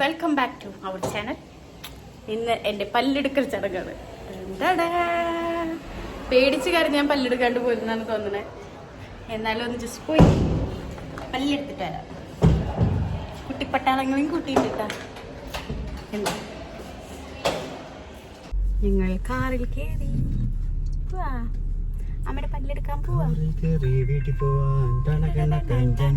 Welcome back to our channel ഇന്ന് എന്റെ പല്ലെടുക്കൽ ചടങ്ങാണ്. എന്താടാ? പേടിച്ച് കാര്യം ഞാൻ പല്ലെടുക്കാണ്ട് പോയിരുന്നാണ് തോന്നണേ. എന്നാലും ഒന്ന് ജസ്റ്റ് പോയി പല്ലെടുത്തിട്ട് വരാം. കുട്ടിപ്പട്ടാളങ്ങളെയും കൂട്ടിയിട്ടാ നിങ്ങൾ ഞങ്ങൾ കാറിൽ കയറി പോവാ. അമ്മയുടെ പല്ലെടുക്കാൻ പോവാ. വീട്ടിൽ പോവാൻ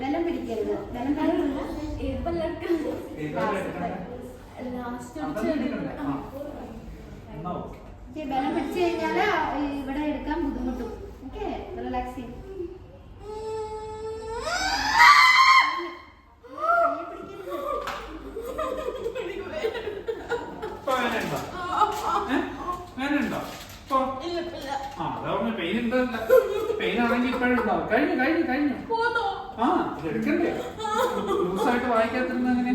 ബലം പിടിക്കരുത്. ബലം പിടിക്കില്ല ഓക്കെ. ബലം പിടിച്ചു കഴിഞ്ഞാൽ ഇവിടെ എടുക്കാൻ ബുദ്ധിമുട്ടും. ഓക്കെ റിലാക്സ് ചെയ്യും. പെയിൻ ആണെങ്കിൽ ഇപ്പോഴും ഉണ്ടാവും കഴിഞ്ഞു കഴിഞ്ഞു കഴിഞ്ഞു. ആ ഇത് എടുക്കണ്ടേ ലൂസായിട്ട് വായിക്കാത്തിരുന്ന അങ്ങനെ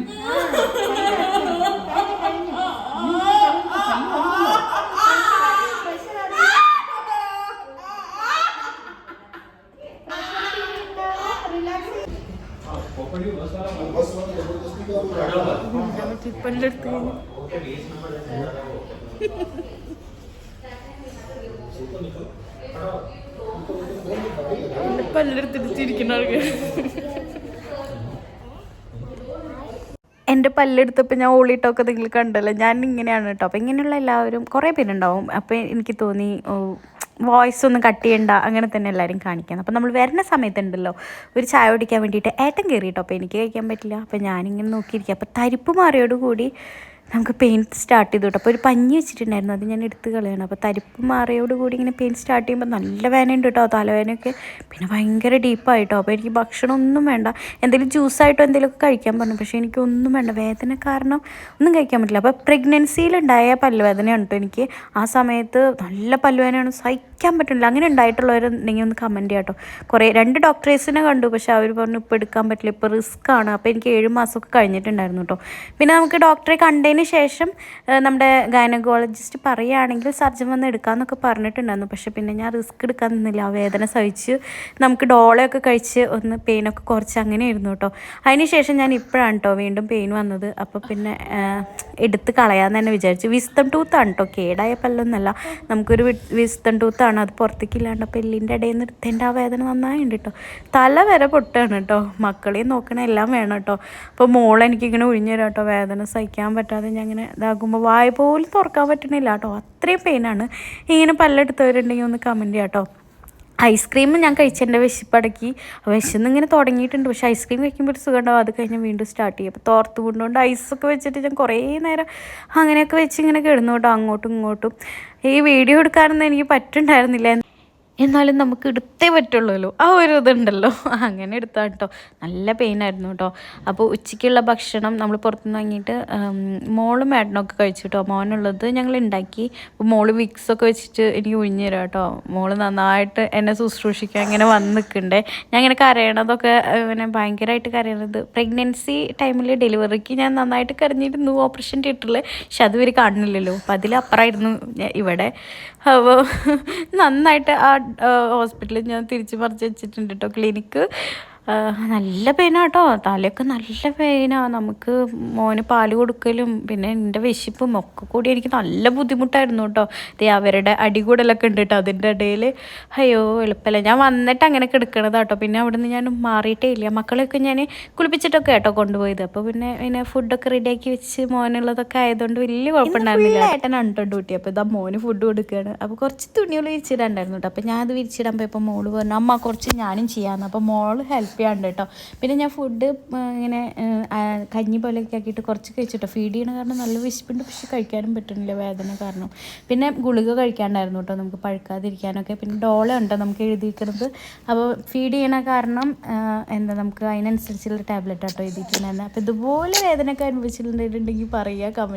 പല്ലെടുത്ത് കഴിഞ്ഞു പല്ലെടുത്തിട്ട് ചിരിക്കുന്ന ആൾക്കാർ എന്റെ പല്ലെടുത്തപ്പോൾ ഞാൻ ഓളിട്ടൊക്കെ നിങ്ങൾ കണ്ടല്ലോ. ഞാൻ ഇങ്ങനെയാണ് കേട്ടോ അപ്പോൾ ഇങ്ങനെയുള്ള എല്ലാവരും കുറേ പേരുണ്ടാവും. അപ്പോൾ എനിക്ക് തോന്നി വോയിസ് ഒന്നും കട്ട് ചെയ്യണ്ട. അങ്ങനെ തന്നെ എല്ലാവരും കാണിക്കണം അപ്പോൾ നമ്മൾ വരുന്ന സമയത്തുണ്ടല്ലോ. ഒരു ചായ കുടിക്കാൻ വേണ്ടിയിട്ട് ഏട്ടൻ കയറി കേട്ടോ അപ്പോൾ എനിക്ക് കഴിക്കാൻ പറ്റില്ല. അപ്പോൾ ഞാനിങ്ങനെ നോക്കിയിരിക്കുക അപ്പോൾ തരിപ്പ് മാറിയോടുകൂടി നമുക്ക് പെയിൻ സ്റ്റാർട്ട് ചെയ്തു കേട്ടോ. അപ്പോൾ ഒരു പഞ്ഞി വെച്ചിട്ടുണ്ടായിരുന്നു. അത് ഞാൻ എടുത്ത് കളയണം. അപ്പോൾ തരിപ്പ് മാറിയോടുകൂടി ഇങ്ങനെ പെയിൻ സ്റ്റാർട്ട് ചെയ്യുമ്പോൾ നല്ല വേനയുണ്ട് കേട്ടോ. തലവേനയൊക്കെ പിന്നെ ഭയങ്കര ഡീപ്പായിട്ടോ അപ്പോൾ എനിക്ക് ഭക്ഷണം ഒന്നും വേണ്ട. എന്തെങ്കിലും ജ്യൂസായിട്ടോ എന്തെങ്കിലുമൊക്കെ കഴിക്കാൻ പറഞ്ഞു. പക്ഷേ എനിക്ക് ഒന്നും വേണ്ട. വേദന കാരണം ഒന്നും കഴിക്കാൻ പറ്റില്ല. അപ്പോൾ പ്രഗ്നൻസിയിലുണ്ടായ പല്ലുവേദനയാണ് കേട്ടോ എനിക്ക്. ആ സമയത്ത് നല്ല പല്ലുവേദനയാണ്. സഹിക്കാൻ പറ്റുന്നില്ല. അങ്ങനെ ഉണ്ടായിട്ടുള്ളവരുണ്ടെങ്കിൽ ഒന്ന് കമന്റ് ചെയ്യാം കേട്ടോ. കുറേ രണ്ട് ഡോക്ടേഴ്സിനെ കണ്ടു. പക്ഷേ അവർ പറഞ്ഞു ഇപ്പോൾ എടുക്കാൻ പറ്റില്ല. ഇപ്പോൾ റിസ്ക് ആണ്. അപ്പോൾ എനിക്ക് ഏഴ് മാസമൊക്കെ കഴിഞ്ഞിട്ടുണ്ടായിരുന്നു കേട്ടോ. പിന്നെ നമുക്ക് ഡോക്ടറെ കണ്ടതിന് ശേഷം നമ്മുടെ ഗൈനക്കോളജിസ്റ്റ് പറയുകയാണെങ്കിൽ സർജൻ വന്ന് എടുക്കാമെന്നൊക്കെ പറഞ്ഞിട്ടുണ്ടായിരുന്നു. പക്ഷെ പിന്നെ ഞാൻ റിസ്ക് എടുക്കാൻ നിന്നില്ല. ആ വേദന സഹിച്ച് നമുക്ക് ഡോളയൊക്കെ കഴിച്ച് ഒന്ന് പെയിനൊക്കെ കുറച്ച് അങ്ങനെ ആയിരുന്നു കേട്ടോ. അതിന് ശേഷം ഞാൻ ഇപ്പോഴാണ് കേട്ടോ വീണ്ടും പെയിൻ വന്നത്. അപ്പോൾ പിന്നെ എടുത്ത് കളയാമെന്ന് തന്നെ വിചാരിച്ചു. വിസ്തം ടൂത്താണ് കേട്ടോ. കേടായ പല്ലൊന്നല്ല. നമുക്കൊരു വിസ്തം ടൂത്താണ് അത് പുറത്തേക്കില്ലാണ്ട് അപ്പോൾ എല്ലിന്റെ ഇടയിൽ നിന്ന് എടുത്തതിന്റെ ആ വേദന നന്നായിട്ടുണ്ട് കേട്ടോ. തല വരെ പൊട്ടാണ് കേട്ടോ. മക്കളെയും നോക്കണ എല്ലാം വേണം കേട്ടോ. അപ്പോൾ മോളെനിക്കിങ്ങനെ ഒഴിഞ്ഞു തരാം കേട്ടോ. വേദന സഹിക്കാൻ പറ്റാതെ ഞാൻ ഇങ്ങനെ ഇതാകുമ്പോൾ വായ പോലും തുറക്കാൻ പറ്റണില്ല കേട്ടോ. അത്രയും പെയിനാണ് ഇങ്ങനെ പല്ലെടുത്തവരുണ്ടെങ്കിൽ ഒന്ന് കമന്റ് ചെയ്യാം കേട്ടോ. ഐസ്ക്രീം ഞാൻ കഴിച്ചതിന്റെ വിശപ്പടക്കി. വിശന്ന് ഇങ്ങനെ തുടങ്ങിയിട്ടുണ്ട്. പക്ഷേ ഐസ്ക്രീം കഴിക്കുമ്പോൾ ഒരു സുഖം ഉണ്ടാവും. അത് കഴിഞ്ഞാൽ വീണ്ടും സ്റ്റാർട്ട് ചെയ്യും. അപ്പോൾ തോർത്ത് കൊണ്ടുകൊണ്ട് ഐസൊക്കെ വെച്ചിട്ട് ഞാൻ കുറേ നേരം അങ്ങനെയൊക്കെ വെച്ച് ഇങ്ങനെ കിടന്നു കേട്ടോ. അങ്ങോട്ടും ഇങ്ങോട്ടും. ഈ വീഡിയോ എടുക്കാനൊന്നും എനിക്ക് പറ്റുണ്ടായിരുന്നില്ല. എന്നാലും നമുക്ക് എടുത്തേ പറ്റുള്ളൂ ആ ഒരു ഇതുണ്ടല്ലോ. അങ്ങനെ എടുത്താൽ കേട്ടോ. നല്ല പെയിനായിരുന്നു കേട്ടോ. അപ്പോൾ ഉച്ചയ്ക്കുള്ള ഭക്ഷണം നമ്മൾ പുറത്തുനിന്ന് വാങ്ങിയിട്ട് മോളും മേട്ടനൊക്കെ കഴിച്ചു കേട്ടോ. മോനുള്ളത് ഞങ്ങൾ ഉണ്ടാക്കി. അപ്പോൾ മോൾ വിക്സ് ഒക്കെ വെച്ചിട്ട് എനിക്ക് ഉഴിഞ്ഞു തരാം കേട്ടോ. മോൾ നന്നായിട്ട് എന്നെ ശുശ്രൂഷിക്കാൻ ഇങ്ങനെ വന്ന് നിൽക്കണ്ടേ. ഞാൻ ഇങ്ങനെ കരയണതൊക്കെ ഇങ്ങനെ ഭയങ്കരമായിട്ട് കരയണത്. പ്രഗ്നൻസി ടൈമിൽ ഡെലിവറിക്ക് ഞാൻ നന്നായിട്ട് കരഞ്ഞിരുന്നു. ഓപ്പറേഷൻ തിയേറ്ററിൽ പക്ഷെ അതുവരെ കാണുന്നില്ലല്ലോ. അപ്പം അതിലപ്പുറമായിരുന്നു ഇവിടെ. അപ്പോൾ നന്നായിട്ട് ആ ഹോസ്പിറ്റലിൽ ഞാൻ തിരിച്ച് മറിച്ച് വെച്ചിട്ടുണ്ട് കേട്ടോ ക്ലിനിക്ക് നല്ല പെയിനാട്ടോ തലയൊക്കെ നല്ല പെയിനാണ് നമുക്ക് മോന് പാൽ കൊടുക്കലും പിന്നെ എന്റെ വിശപ്പും ഒക്കെ കൂടി എനിക്ക് നല്ല ബുദ്ധിമുട്ടായിരുന്നു കേട്ടോ ദേ അവരുടെ അടികൂടലൊക്കെ ഉണ്ട് കേട്ടോ അതിന്റെ ഇടയിൽ. അയ്യോ എളുപ്പമല്ല ഞാൻ വന്നിട്ട് അങ്ങനെ കിടക്കണത് കേട്ടോ പിന്നെ അവിടെ നിന്ന് ഞാൻ മാറിയിട്ടേ ഇല്ല. മക്കളെയൊക്കെ ഞാൻ കുളിപ്പിച്ചിട്ടൊക്കെ കേട്ടോ കൊണ്ടുപോയത്. അപ്പോൾ പിന്നെ പിന്നെ ഫുഡൊക്കെ റെഡിയാക്കി വെച്ച് മോനുള്ളതൊക്കെ ആയതുകൊണ്ട് വലിയ കുഴപ്പമുണ്ടായിരുന്നില്ല. ഏട്ടനാണ് കേട്ടോ ഡ്യൂട്ടി അപ്പോൾ ഇതാ മോന് ഫുഡ് കൊടുക്കുകയാണ് അപ്പോൾ കുറച്ച് തുണികൾ വിരിച്ചിടാണ്ടായിരുന്നു കേട്ടോ അപ്പോൾ ഞാൻ അത് വിരിച്ചിടാൻ പോയപ്പോൾ മോൾ പറഞ്ഞു അമ്മ കുറച്ച് ഞാനും ചെയ്യാമെന്ന് അപ്പോൾ മോൾ ഹെൽപ്പ് ചെയ്യാണ്ട് കേട്ടോ. പിന്നെ ഞാൻ ഫുഡ് ഇങ്ങനെ കഞ്ഞി പോലെയൊക്കെ ആക്കിയിട്ട് കുറച്ച് കഴിച്ചിട്ടോ. ഫീഡ് ചെയ്യണ കാരണം നല്ല വിശപ്പുണ്ട് പക്ഷെ കഴിക്കാനും പറ്റുന്നില്ല വേദന കാരണം. പിന്നെ ഗുളിക കഴിക്കാണ്ടായിരുന്നു കേട്ടോ നമുക്ക് പഴുക്കാതിരിക്കാനൊക്കെ. പിന്നെ ഡോള ഉണ്ടോ നമുക്ക് എഴുതിയിരിക്കുന്നത്. അപ്പോൾ ഫീഡ് ചെയ്യണ കാരണം എന്താ നമുക്ക് അതിനനുസരിച്ചുള്ള ടാബ്ലറ്റ് ആട്ടോ എഴുതിയിട്ടുണ്ടായിരുന്നത്. അപ്പോൾ ഇതുപോലെ വേദനയൊക്കെ അനുഭവിച്ചിട്ടുണ്ടെങ്കിൽ പറയുക കമന്റ്